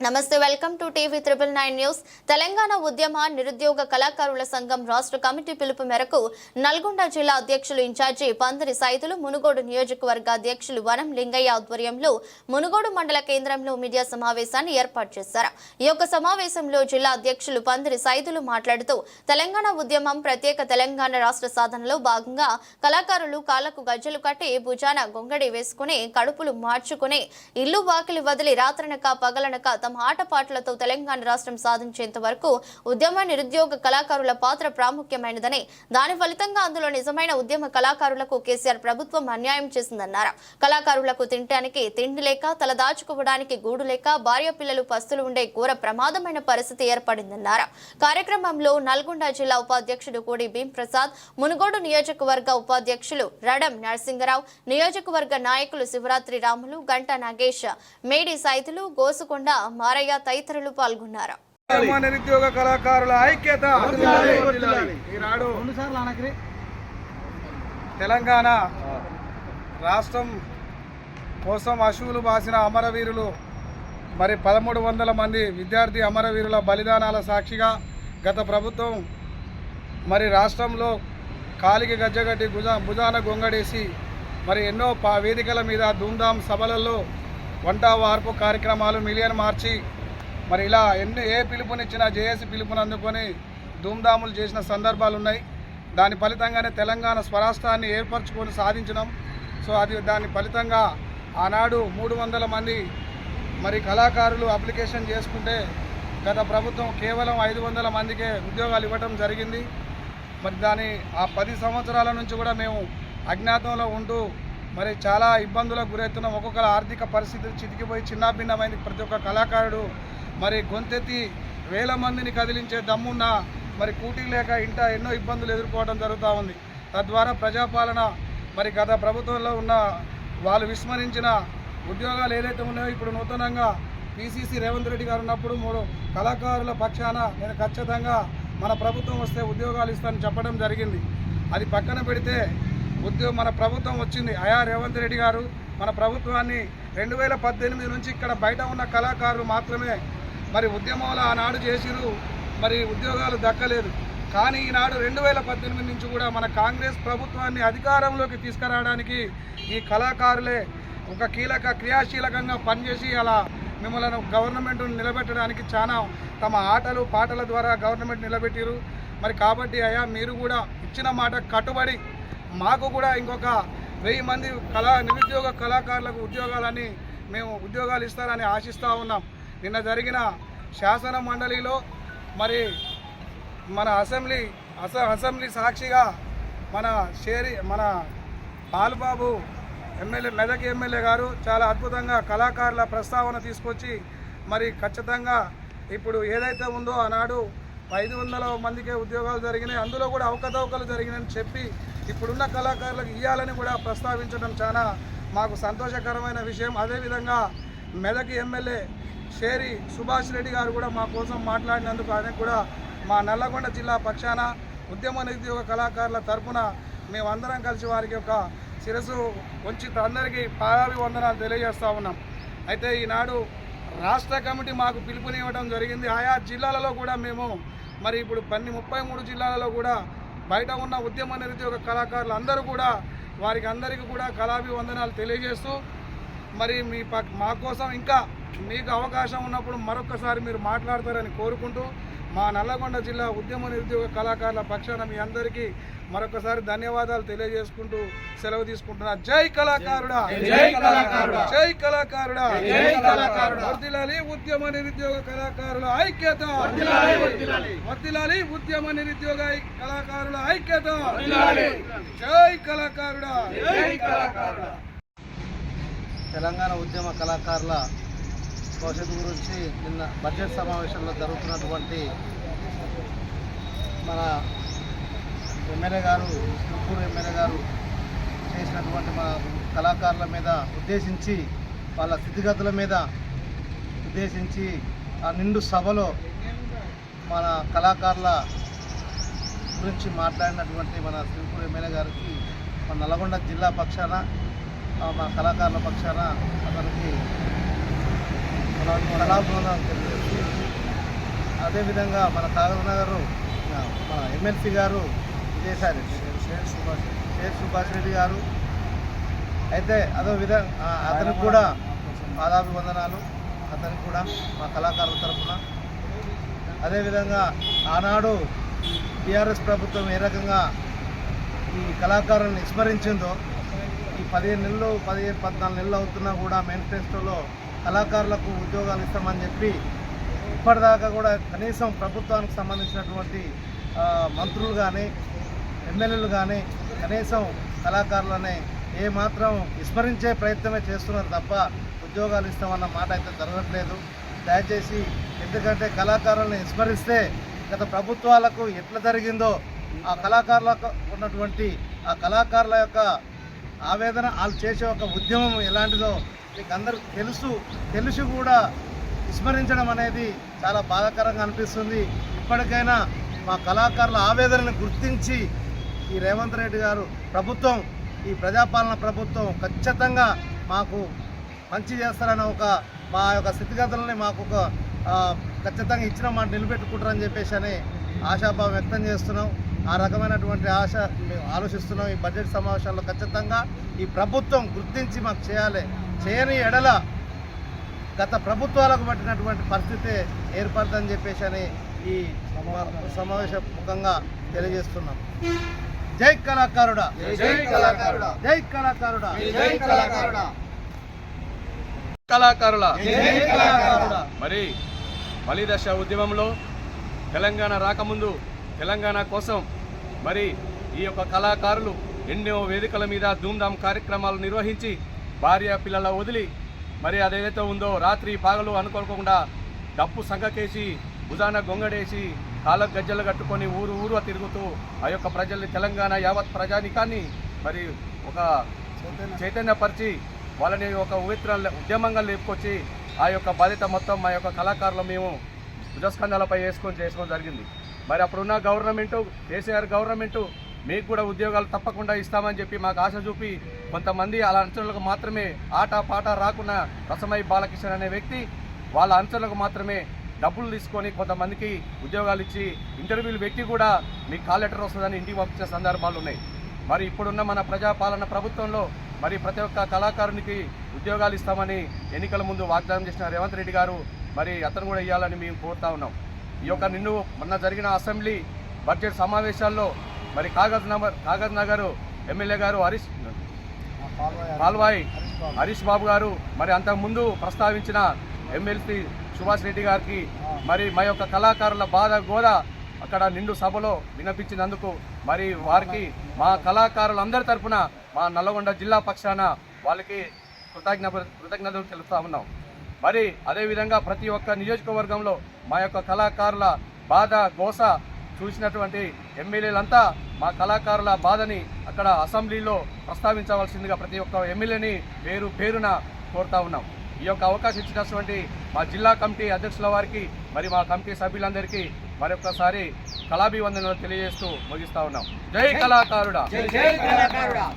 నమస్తే welcome to TV triple nine news. Telangana ఉద్యమ నిరుద్యోగ కళాకారుల సంఘం రాష్ట్ర కమిటీ పిలుపు మేరకు నల్గొండ జిల్లా అధ్యక్షులు ఇన్ఛార్జి పందిరి సైతులు మునుగోడు నియోజకవర్గ అధ్యక్షులు వనం లింగయ్య ఆధ్వర్యంలో మునుగోడు మండల కేంద్రంలో మీడియా సమావేశాన్ని ఏర్పాటు చేశారు. ఈ యొక్క సమావేశంలో జిల్లా అధ్యక్షులు పందిరి సైతులు మాట్లాడుతూ తెలంగాణ ఉద్యమం ప్రత్యేక తెలంగాణ రాష్ట్ర సాధనలో భాగంగా కళాకారులు కాళ్ళకు గజ్జలు కట్టి భుజాన గొంగడి వేసుకుని కడుపులు మార్చుకుని ఇల్లు వాకిలి వదిలి రాత్రనక పగలనక తమ ఆటపాటలతో తెలంగాణ రాష్ట్రం సాధించేంత వరకు ఉద్యమ నిరుద్యోగ కళాకారుల పాత్ర ప్రాముఖ్యమైనదని దాని ఫలితంగా అందులో నిజమైన ఉద్యమ కళాకారులకు కేసీఆర్ ప్రభుత్వం అన్యాయం చేసిందన్నారు. కళాకారులకు తినటానికి తిండి లేక తల దాచుకోవడానికి గూడు లేక భార్య పిల్లలు పస్తులు ఉండే ఘోర ప్రమాదమైన పరిస్థితి ఏర్పడిందన్నారు. కార్యక్రమంలో నల్గొండ జిల్లా ఉపాధ్యక్షుడు కోడి భీం ప్రసాద్ మునుగోడు నియోజకవర్గ ఉపాధ్యక్షులు రడం నరసింగరావు నియోజకవర్గ నాయకులు శివరాత్రి రాములు గంట నాగేష్ మేడి సైతులు గోసుకొండ మారయ్య తదితరులు పాల్గొన్నారు. నిరుద్యోగ కళాకారుల ఐక్యత. ఈనాడు తెలంగాణ రాష్ట్రం కోసం అశువులు బాసిన అమరవీరులు మరి పదమూడు వందల మంది విద్యార్థి అమరవీరుల బలిదానాల సాక్షిగా గత ప్రభుత్వం మరి రాష్ట్రంలో కాలికి గజ్జగట్టి భుజ భుజాన గొంగడేసి మరి ఎన్నో పా వేదికల మీద ధూమ్ధాం సభలలో వంట వార్పు కార్యక్రమాలు మిలియన్ మార్చి. మరి ఇలా ఎన్ని ఏ పిలుపునిచ్చినా జేఏసీ పిలుపుని అందుకొని ధూమ్ధాములు చేసిన సందర్భాలు ఉన్నాయి దాని ఫలితంగానే తెలంగాణ స్వరాష్ట్రాన్ని ఏర్పరచుకొని సాధించినాం. సో అది దాని ఫలితంగా ఆనాడు మూడు వందల మంది మరి కళాకారులు అప్లికేషన్ చేసుకుంటే గత ప్రభుత్వం కేవలం ఐదు వందల మందికే ఉద్యోగాలు ఇవ్వటం జరిగింది. మరి దాని ఆ పది సంవత్సరాల నుంచి కూడా మేము అజ్ఞాతంలో ఉంటూ మరి చాలా ఇబ్బందులకు గురవుతున్నాం ఒక్కొక్కరు ఆర్థిక పరిస్థితులు చితికిపోయి చిన్నాభిన్నమైంది ప్రతి ఒక్క కళాకారుడు. మరి గొంతెత్తి వేల మందిని కదిలించే దమ్మున్న మరి కూటీ లేక ఇంట ఎన్నో ఇబ్బందులు ఎదుర్కోవడం జరుగుతూ ఉంది. తద్వారా ప్రజాపాలన మరి గత ప్రభుత్వంలో ఉన్న వాళ్ళు విస్మరించిన ఉద్యోగాలు ఏదైతే ఉన్నాయో ఇప్పుడు నూతనంగా పిసిసి రేవంత్ రెడ్డి గారు ఉన్నప్పుడు మూడు కళాకారుల పక్షాన నేను ఖచ్చితంగా మన ప్రభుత్వం వస్తే ఉద్యోగాలు ఇస్తానని చెప్పడం జరిగింది. అది పక్కన పెడితే ఉద్యోగ మన ప్రభుత్వం వచ్చింది. అయా రేవంత్ రెడ్డి గారు మన ప్రభుత్వాన్ని రెండు వేల పద్దెనిమిది నుంచి ఇక్కడ బయట ఉన్న కళాకారులు మాత్రమే మరి ఉద్యమంలో ఆనాడు చేసిరు మరి ఉద్యోగాలు దక్కలేదు. కానీ ఈనాడు రెండు వేల పద్దెనిమిది నుంచి కూడా మన కాంగ్రెస్ ప్రభుత్వాన్ని అధికారంలోకి తీసుకురావడానికి ఈ కళాకారులే ఒక కీలక క్రియాశీలకంగా పనిచేసి అలా మిమ్మల్ని గవర్నమెంట్ నిలబెట్టడానికి చాలా తమ ఆటలు పాటల ద్వారా గవర్నమెంట్ నిలబెట్టిరు మరి కాబట్టి అయ్యా మీరు కూడా ఇచ్చిన మాట కట్టుబడి మాకు కూడా ఇంకొక వెయ్యి మంది కళా నిరుద్యోగ కళాకారులకు ఉద్యోగాలని మేము ఉద్యోగాలు ఇస్తారని ఆశిస్తూ ఉన్నాం. నిన్న జరిగిన శాసన మండలిలో మరి మన అసెంబ్లీ అస అసెంబ్లీ సాక్షిగా మన షేరి మన బాలుబాబు ఎమ్మెల్యే మెదక్ ఎమ్మెల్యే గారు చాలా అద్భుతంగా కళాకారుల ప్రస్తావన తీసుకొచ్చి మరి ఖచ్చితంగా ఇప్పుడు ఏదైతే ఉందో ఆనాడు ఐదు వందల మందికే ఉద్యోగాలు జరిగినాయి. అందులో కూడా అవకతవకలు జరిగినాయని చెప్పి ఇప్పుడున్న కళాకారులకు ఇవ్వాలని కూడా ప్రస్తావించడం చాలా మాకు సంతోషకరమైన విషయం. అదేవిధంగా మెదక్ ఎమ్మెల్యే షేరి సుభాష్ రెడ్డి గారు కూడా మా కోసం మాట్లాడినందుకు ఆయనకు కూడా మా నల్లగొండ జిల్లా పక్షాన ఉద్యమ నిరుద్యోగ కళాకారుల తరఫున మేమందరం కలిసి వారికి ఒక శిరస్సు ఉంచి అందరికీ పాదాభివందనాలు తెలియజేస్తూ ఉన్నాం. అయితే ఈనాడు రాష్ట్ర కమిటీ మాకు పిలుపునివ్వడం జరిగింది. ఆయా జిల్లాలలో కూడా మేము మరి ఇప్పుడు పన్ని ముప్పై మూడు జిల్లాలలో కూడా బయట ఉన్న ఉద్యమ నిరుద్యోగ కళాకారులు అందరూ కూడా వారికి అందరికీ కూడా కళాభివందనాలు తెలియజేస్తూ మరి మీ మా కోసం ఇంకా మీకు అవకాశం ఉన్నప్పుడు మరొకసారి మీరు మాట్లాడతారని కోరుకుంటూ మా నల్లగొండ జిల్లా ఉద్యమ నిరుద్యోగ కళాకారుల పక్షాన మీ అందరికీ మరొకసారి ధన్యవాదాలు తెలియజేసుకుంటూ సెలవు తీసుకుంటున్నా జై కళాకారుడా జై కళాకారుడా. జై కళాకారుడా జై కళాకారుడా. వర్ధిల్లాలి ఉద్యమ నిరుద్యోగ కళాకారుల ఐక్యత. వర్ధిల్లాలి ఉద్యమ నిరుద్యోగ ఐ- కళాకారుల ఐక్యత. జై కళాకారుడా జై కళాకారుడా. తెలంగాణ ఉద్యమ కళాకారుల భవిష్యత్తు గురించి నిన్న బడ్జెట్ సమావేశంలో జరుగుతున్నటువంటి మన ఎమ్మెల్యే గారు తుక్కూరు ఎమ్మెల్యే గారు చేసినటువంటి మన కళాకారుల మీద ఉద్దేశించి వాళ్ళ స్థితిగతుల మీద ఉద్దేశించి ఆ నిండు సభలో మన కళాకారుల గురించి మాట్లాడినటువంటి మన శ్రీపూర్ ఎమ్మెల్యే గారికి మన నల్గొండ జిల్లా పక్షాన మన మా కళాకారుల పక్షాన అతనికి కళాభవనాలు తెలియజేస్తూ అదేవిధంగా మన కాగనగర్ మన ఎమ్మెల్సీ గారు విజయసాయి రెడ్డి షేర్ సుభాష్ రెడ్డి గారు. అయితే అదో విధంగా అతనికి కూడా పాదాభివందనాలు. అతనికి కూడా మా కళాకారుల తరఫున. అదేవిధంగా ఆనాడు టీఆర్ఎస్ ప్రభుత్వం ఏ రకంగా ఈ కళాకారులను విస్మరించిందో ఈ పదిహేను నెలలు పదిహేను పద్నాలుగు నెలలు అవుతున్నా కూడా మేనిఫెస్టోలో కళాకారులకు ఉద్యోగాలు ఇస్తామని చెప్పి ఇప్పటిదాకా కూడా కనీసం ప్రభుత్వానికి సంబంధించినటువంటి మంత్రులు కానీ ఎమ్మెల్యేలు కానీ కనీసం కళాకారులని ఏమాత్రం విస్మరించే ప్రయత్నమే చేస్తున్నారు తప్ప ఉద్యోగాలు ఇస్తామన్న మాట అయితే జరగట్లేదు. దయచేసి ఎందుకంటే కళాకారులను విస్మరిస్తే గత ప్రభుత్వాలకు ఎట్లా జరిగిందో ఆ కళాకారులకు ఉన్నటువంటి ఆ కళాకారుల యొక్క ఆవేదన వాళ్ళు చేసే ఒక ఉద్యమం ఎలాంటిదో మీకు అందరూ తెలుసు. తెలిసి కూడా విస్మరించడం అనేది చాలా బాధాకరంగా అనిపిస్తుంది. ఇప్పటికైనా మా కళాకారుల ఆవేదనను గుర్తించి ఈ రేవంత్ రెడ్డి గారు ప్రభుత్వం ఈ ప్రజాపాలన ప్రభుత్వం ఖచ్చితంగా మాకు మంచి చేస్తారని ఒక మా యొక్క స్థితిగతులని మాకు ఒక ఖచ్చితంగా ఇచ్చిన మాట నిలబెట్టుకుంటారని చెప్పేసి అని ఆశాభావం వ్యక్తం చేస్తున్నాం. ఆ రకమైనటువంటి ఆశ మేము ఆలోచిస్తున్నాం. ఈ బడ్జెట్ సమావేశాల్లో ఖచ్చితంగా ఈ ప్రభుత్వం గుర్తించి మాకు చేయాలి. చేయని ఎడల గత ప్రభుత్వాలకు పట్టినటువంటి పరిస్థితి ఏర్పడుతుందని చెప్పేసి అని ఈ సమా- సమావేశ ముఖంగా తెలియజేస్తున్నాం. జై కళాకారుడా. జై కళాకారుడా. జై కళాకారుడా. జై కళాకారుడా. కళాకారుల జై కళాకారుడా. మరి బలిదశ ఉద్యమంలో తెలంగాణ రాకముందు తెలంగాణ కోసం మరి ఈ యొక్క కళాకారులు ఎన్నో వేదికల మీద ధూమ్ధామ్ కార్యక్రమాలు నిర్వహించి భార్య పిల్లల వదిలి మరి అదేదైతే ఉందో రాత్రి పాగలు అనుకోకుండా డప్పు సంగకేసి భుజాన గొంగడేసి కాళ్ళ గజ్జలు కట్టుకొని ఊరు ఊరు తిరుగుతూ ఆ యొక్క ప్రజల్ని తెలంగాణ యావత్ ప్రజానికాన్ని మరి ఒక చైతన్యపరిచి వాళ్ళని ఒక ఉవిత్ర ఉద్యమంగా లేపుకొచ్చి ఆ యొక్క బాధ్యత మొత్తం మా యొక్క కళాకారులు మేము భుజస్కంధాలపై వేసుకొని చేసుకోవడం జరిగింది. మరి అప్పుడున్న గవర్నమెంటు కేసీఆర్ గవర్నమెంటు మీకు కూడా ఉద్యోగాలు తప్పకుండా ఇస్తామని చెప్పి మాకు ఆశ చూపి కొంతమంది అలా అంచనలకు మాత్రమే ఆట పాట రాకున్న రసమై బాలకిషన్ అనే వ్యక్తి వాళ్ళ అంచనలకు మాత్రమే డబ్బులు తీసుకొని కొంతమందికి ఉద్యోగాలు ఇచ్చి ఇంటర్వ్యూలు పెట్టి కూడా మీకు కాల్ లెటర్ వస్తుందని ఇంటికి పంపించిన సందర్భాలు ఉన్నాయి. మరి ఇప్పుడున్న మన ప్రజాపాలన ప్రభుత్వంలో మరి ప్రతి ఒక్క కళాకారునికి ఉద్యోగాలు ఇస్తామని ఎన్నికల ముందు వాగ్దానం చేసిన రేవంత్ రెడ్డి గారు మరి అతను కూడా ఇవ్వాలని మేము కోరుతా ఉన్నాం. ఈ యొక్క నిన్ను మొన్న జరిగిన అసెంబ్లీ బడ్జెట్ సమావేశాల్లో మరి కాగజ్ నగర్ కాగజ్ నగర్ ఎమ్మెల్యే గారు హరీష్ పాల్వాయి హరీష్ బాబు గారు మరి అంతకుముందు ప్రస్తావించిన ఎమ్మెల్సీ సుభాష్ రెడ్డి గారికి మరి మా యొక్క కళాకారుల బాధ గోద అక్కడ నిండు సభలో వినిపించినందుకు మరి వారికి మా కళాకారులందరి తరఫున మా నల్లగొండ జిల్లా పక్షాన వాళ్ళకి కృతజ్ఞ కృతజ్ఞతలు తెలుపుతా ఉన్నాం. మరి అదేవిధంగా ప్రతి ఒక్క నియోజకవర్గంలో మా యొక్క కళాకారుల బాధ గోస చూసినటువంటి ఎమ్మెల్యేలంతా మా కళాకారుల బాధని అక్కడ అసెంబ్లీలో ప్రస్తావించవలసిందిగా ప్రతి ఒక్క ఎమ్మెల్యేని పేరు పేరున కోరుతా ఉన్నాం. ఈ యొక్క అవకాశం ఇచ్చినటువంటి మా జిల్లా కమిటీ అధ్యక్షుల వారికి మరి మా కమిటీ సభ్యులందరికీ మరొకసారి కళాభివందనలు తెలియజేస్తూ ముగిస్తా ఉన్నాం. జై కళాకారుడా!